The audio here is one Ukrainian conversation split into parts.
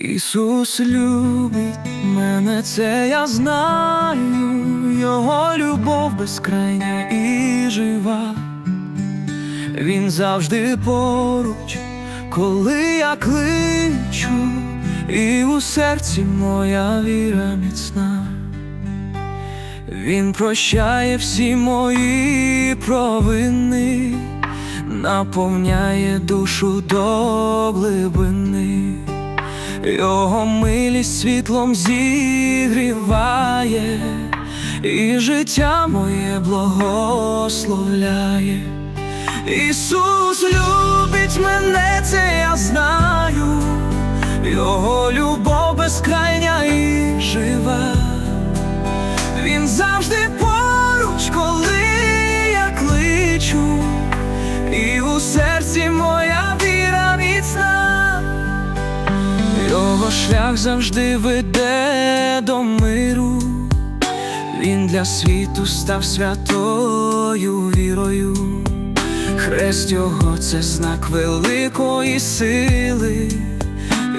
Ісус любить мене, це я знаю, Його любов безкрайня і жива. Він завжди поруч, коли я кличу, і у серці моя віра міцна. Він прощає всі мої провини, наповняє душу до глибини, його милість світлом зігріває, і життя моє благословляє. Ісус любить мене, це я знаю, Його любов безкрайня шлях завжди веде до миру. Він для світу став святою вірою. Хрест його це знак великої сили,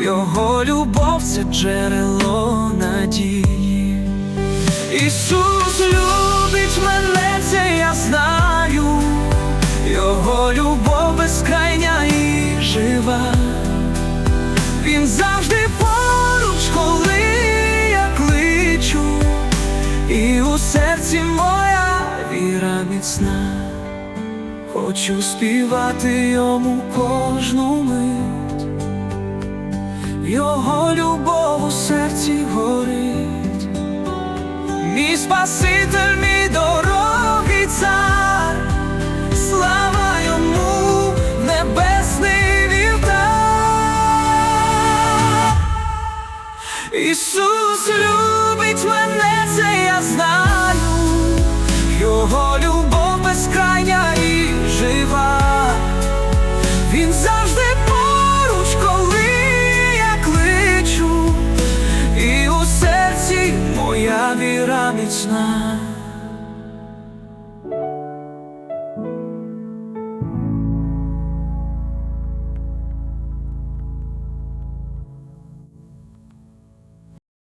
його любов це джерело надії. Ісус любить мене, це я знаю, Його любов безкрайня і жива. Він завжди серці моя віра міцна. Хочу співати йому кожну мить, Його любов у серці горить. Мій Спаситель, мій дорогий цар, слава йому, небесний вівтар. Ісус віра міцна.